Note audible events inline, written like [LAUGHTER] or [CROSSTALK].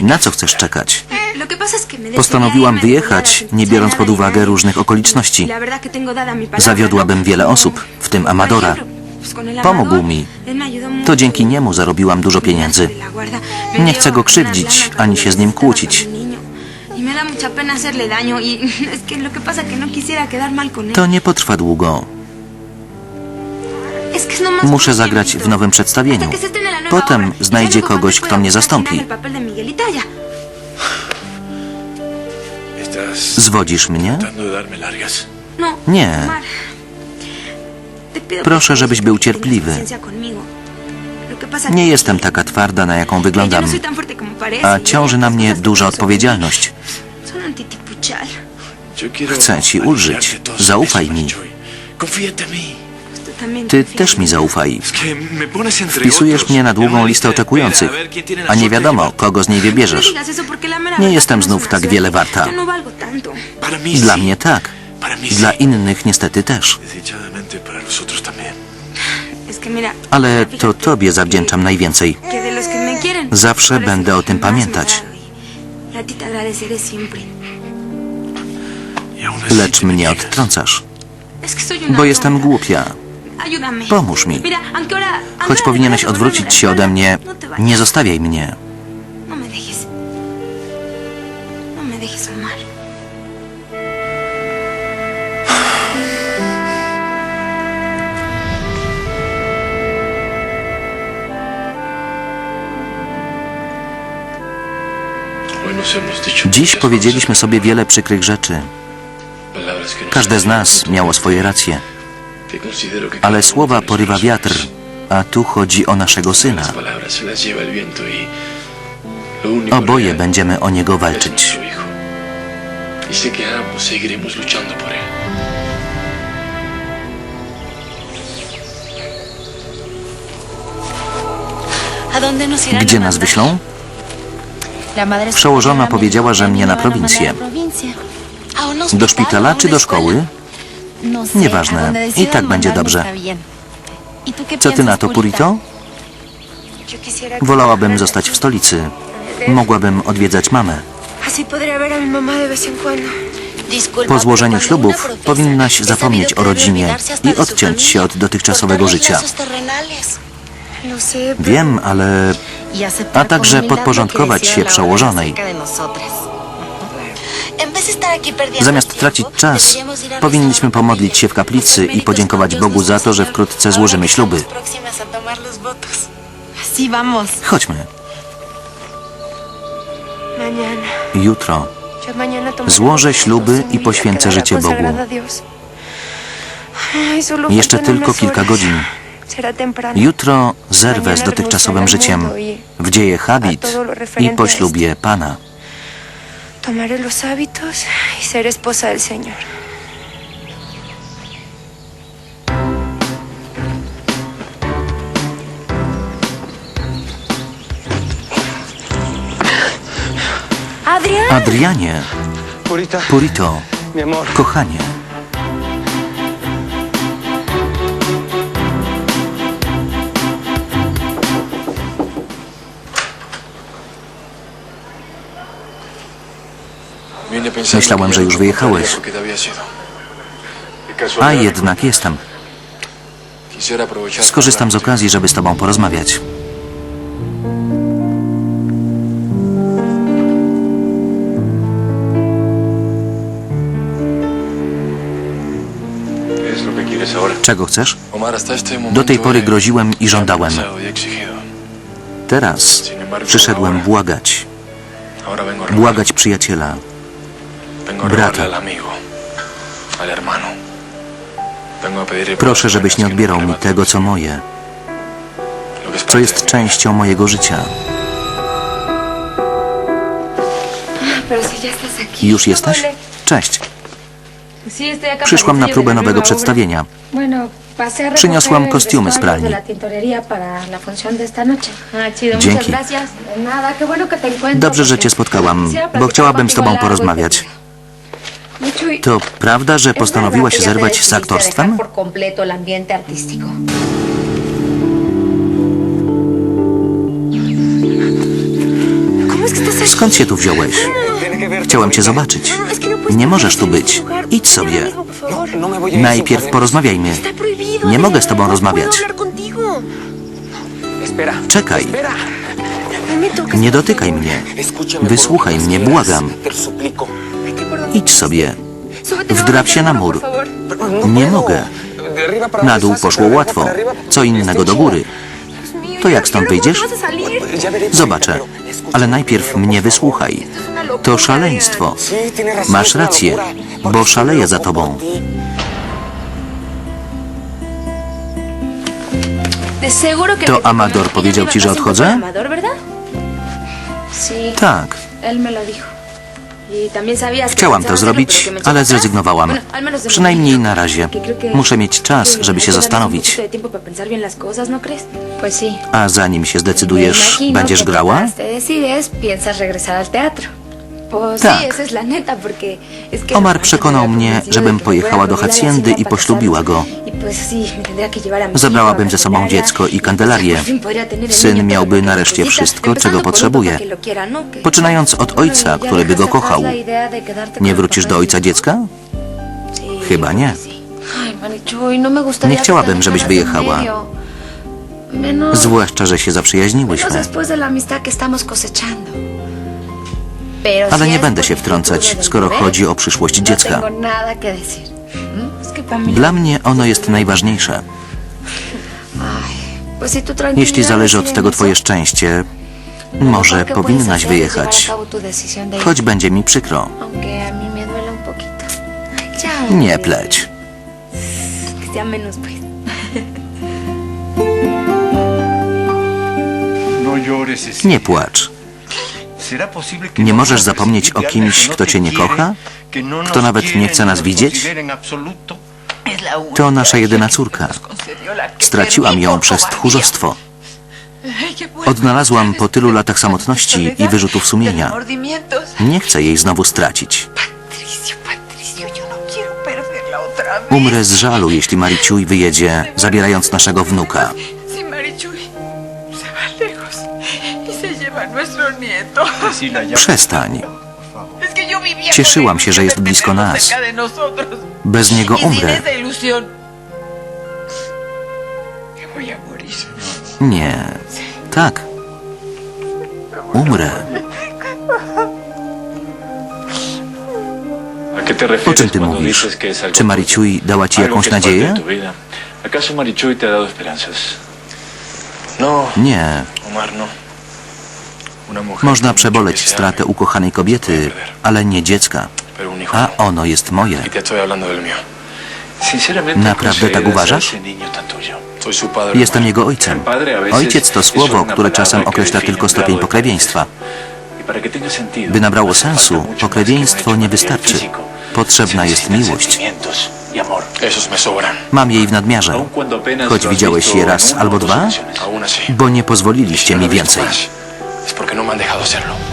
Na co chcesz czekać? Postanowiłam wyjechać, nie biorąc pod uwagę różnych okoliczności. Zawiodłabym ¿no? wiele osób, w tym Amadora. Pomógł mi. To dzięki niemu zarobiłam dużo pieniędzy. Nie chcę go krzywdzić, ani się z nim kłócić. Y y [LAUGHS] no. To nie potrwa długo. Muszę zagrać w nowym przedstawieniu. Potem znajdzie kogoś, kto mnie zastąpi. Zwodzisz mnie? Nie. Proszę, żebyś był cierpliwy. Nie jestem taka twarda, na jaką wyglądam, a ciąży na mnie duża odpowiedzialność. Chcę ci ulżyć. Zaufaj mi. Ty też mi zaufaj. Wpisujesz mnie na długą listę oczekujących, a nie wiadomo, kogo z niej wybierzesz. Nie jestem znów tak wiele warta. Dla mnie tak. Dla innych niestety też. Ale to tobie zawdzięczam najwięcej. Zawsze będę o tym pamiętać. Lecz mnie odtrącasz, bo jestem głupia. Pomóż mi. Choć powinieneś odwrócić volverme się ode mnie. No nie zostawiaj mnie. No. No. Dziś powiedzieliśmy sobie wiele przykrych rzeczy. Każde z nas miało swoje racje, ale słowa porywa wiatr, a tu chodzi o naszego syna. Oboje będziemy o niego walczyć. Y. Gdzie nas wyślą? Przełożona powiedziała, że mnie na prowincję. Do szpitala czy do szkoły? Nieważne. I tak będzie dobrze. Co ty na to, Purito? Wolałabym zostać w stolicy. Mogłabym odwiedzać mamę. Po złożeniu ślubów powinnaś zapomnieć o rodzinie i odciąć się od dotychczasowego życia. Wiem, ale a także podporządkować się przełożonej. Zamiast tracić czas, powinniśmy pomodlić się w kaplicy i podziękować Bogu za to, że wkrótce złożymy śluby. Chodźmy. Jutro Złożę śluby i poświęcę życie Bogu. Jeszcze tylko kilka godzin. Jutro zerwę z dotychczasowym życiem. Wdzieję habit i poślubię Pana. Tomaré los hábitos y seré esposa del Señor. Adrián. Adrianie, Purita, Purito, mi amor. kochanie. Myślałem, że już wyjechałeś. A jednak jestem. Skorzystam z okazji, żeby z tobą porozmawiać. Czego chcesz? Do tej pory groziłem i żądałem. Teraz przyszedłem błagać. Błagać przyjaciela. Brata. Proszę, żebyś nie odbierał mi tego, co moje, co jest częścią mojego życia. Aquí. Już jesteś? Cześć. Przyszłam na próbę nowego przedstawienia. Przyniosłam kostiumy z pralni. Ah, Dzięki. Dobrze, że cię spotkałam, bo chciałabym z tobą porozmawiać. Y- To prawda, że ¿Es postanowiłaś zerwać z decidiste aktorstwem? Skąd się tu wziąłeś? Chciałem cię zobaczyć. Nie możesz tu być. Idź sobie. Najpierw porozmawiajmy. Nie mogę z tobą rozmawiać. Czekaj. Nie dotykaj mnie. Wysłuchaj mnie, błagam. Idź sobie. Wdrap się na mur. Nie mogę. Na dół poszło łatwo. Co innego do góry. To jak stąd wyjdziesz? Zobaczę. Ale najpierw mnie wysłuchaj. To szaleństwo. Masz rację, bo szaleję za tobą. To Amador powiedział ci, że odchodzę? Tak. Chciałam to zrobić, ale zrezygnowałam. Przynajmniej na razie. Muszę mieć czas, żeby się zastanowić. ¿no. A zanim się zdecydujesz, będziesz grała? Tak. Omar przekonał mnie, żebym pojechała do haciendy i poślubiła go. Y Zabrałabym ze sobą dziecko i y kandelarię. Syn miałby nareszcie wszystko, czego potrzebuje. ¿no? Poczynając od ojca, który by go kochał. Nie wrócisz do ojca dziecka? Sí, Chyba nie. Marichuy, no Nie chciałabym, żebyś wyjechała. Zwłaszcza, że się zaprzyjaźniłyśmy. Ale nie będę się wtrącać, skoro chodzi o przyszłość no dziecka. Dla mnie ono jest najważniejsze. Jeśli zależy od tego twoje szczęście, może powinnaś wyjechać. Choć będzie mi przykro. Nie pleć. No. Nie płacz. ¿Será posible que Nie możesz zapomnieć o kimś, no kto cię nie kocha? no Kto nawet nie chce nas widzieć? To nasza jedyna córka. Straciłam ją przez tchórzostwo. Odnalazłam po tylu latach samotności i wyrzutów sumienia. Nie chcę jej znowu stracić. No. Umrę z żalu, jeśli Mariciuj wyjedzie, zabierając naszego wnuka. Przestań. Cieszyłam się, że jest de blisko nas. Bez niego Y umrę. Nie. Tak. Umrę. ¿A qué te O czym ty mówisz? Czy Mariciuj dała ci jakąś nadzieję? No, Nie. Omar, no. Można przeboleć stratę ukochanej kobiety, ale nie dziecka. A no. ono jest moje. ¿Naprawdę tak uważasz? Jestem jego ojcem. Ojciec to słowo, które czasem określa tylko stopień pokrewieństwa. By nabrało sensu, pokrewieństwo nie wystarczy. Potrzebna jest miłość. Mam jej w nadmiarze. Choć widziałeś je raz albo dwa, bo nie pozwoliliście mi więcej. No me han dejado hacerlo.